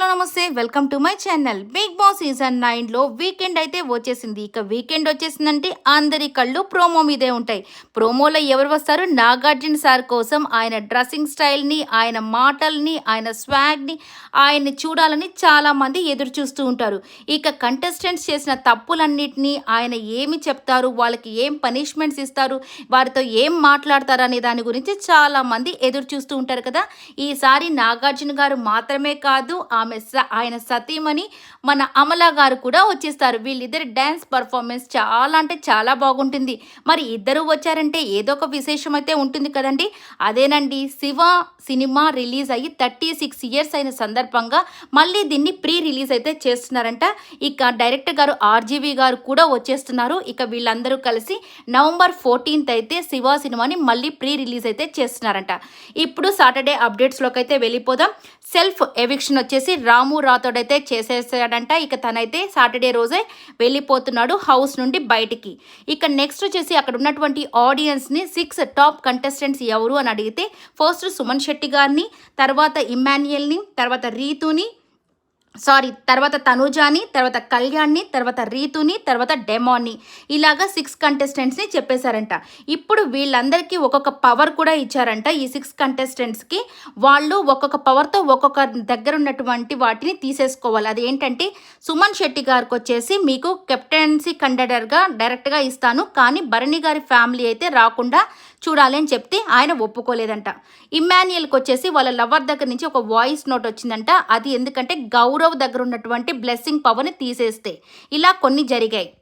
Hello నమస్తే. Welcome to my channel. Big boss season నైన్లో weekend అయితే వచ్చేసింది. ఇక వీకెండ్ వచ్చేసిందంటే అందరి కళ్ళు ప్రోమో మీదే ఉంటాయి. ప్రోమోలో ఎవరు వస్తారు? నాగార్జున సార్ కోసం ఆయన డ్రెస్సింగ్ స్టైల్ని ఆయన మాటల్ని ఆయన స్వాగ్ని ఆయన్ని చూడాలని చాలామంది ఎదురు చూస్తూ ఉంటారు. ఇక కంటెస్టెంట్స్ చేసిన తప్పులన్నింటినీ ఆయన ఏమి చెప్తారు? వాళ్ళకి ఏం పనిష్మెంట్స్ ఇస్తారు? వారితో ఏం మాట్లాడతారు అనే దాని గురించి చాలామంది ఎదురు చూస్తూ ఉంటారు కదా. ఈసారి నాగార్జున గారు మాత్రమే కాదు ఆమె ఆమె ఆయన సతీమణి మన అమల గారు కూడా వచ్చేస్తారు. వీళ్ళిద్దరి డ్యాన్స్ పర్ఫార్మెన్స్ చాలా అంటే చాలా బాగుంటుంది. మరి ఇద్దరు వచ్చారంటే ఏదో ఒక విశేషం అయితే ఉంటుంది కదండి. అదేనండి శివ సినిమా రిలీజ్ అయ్యి థర్టీ సిక్స్ ఇయర్స్ అయిన సందర్భంగా మళ్ళీ దీన్ని ప్రీ రిలీజ్ అయితే చేస్తున్నారంట. ఇక డైరెక్టర్ గారు ఆర్జీవి గారు కూడా వచ్చేస్తున్నారు. ఇక వీళ్ళందరూ కలిసి నవంబర్ ఫోర్టీన్త్ అయితే శివ సినిమాని మళ్ళీ ప్రీ రిలీజ్ అయితే చేస్తున్నారంట. ఇప్పుడు సాటర్డే అప్డేట్స్లోకి అయితే వెళ్ళిపోదాం. సెల్ఫ్ ఎవిక్షన్ వచ్చేసి రాము రాతోడైతే చేసేసాడంట. ఇక తనైతే సాటర్డే రోజే వెళ్ళిపోతున్నాడు హౌస్ నుండి బయటికి. ఇక నెక్స్ట్ వచ్చేసి అక్కడ ఉన్నటువంటి ఆడియన్స్ని సిక్స్ టాప్ కంటెస్టెంట్స్ ఎవరు అని అడిగితే ఫస్ట్ సుమన్ శెట్టి గారిని తర్వాత ఇమాన్యుయల్ని తర్వాత రీతుని సారీ తర్వాత తనుజాని తర్వాత కళ్యాణ్ని తర్వాత రీతుని తర్వాత డెమోని ఇలాగా సిక్స్ కంటెస్టెంట్స్ని చెప్పేశారంట. ఇప్పుడు వీళ్ళందరికీ ఒక్కొక్క పవర్ కూడా ఇచ్చారంట ఈ సిక్స్ కంటెస్టెంట్స్కి. వాళ్ళు ఒక్కొక్క పవర్తో ఒక్కొక్క దగ్గర ఉన్నటువంటి వాటిని తీసేసుకోవాలి. అది ఏంటంటే సుమన్ శెట్టి గారికి వచ్చేసి మీకు కెప్టెన్సీ కండక్టర్గా డైరెక్ట్గా ఇస్తాను కానీ భరణి గారి ఫ్యామిలీ అయితే రాకుండా చూడాలి అని చెప్తే ఆయన ఒప్పుకోలేదంట. ఇమ్మాన్యుయల్కి వచ్చేసి వాళ్ళ లవర్ దగ్గర నుంచి ఒక వాయిస్ నోట్ వచ్చిందంట అది ఎందుకంటే గౌరవ్ దగ్గర ఉన్నటువంటి బ్లెస్సింగ్ పవర్ని తీసేస్తే. ఇలా కొన్ని జరిగాయి.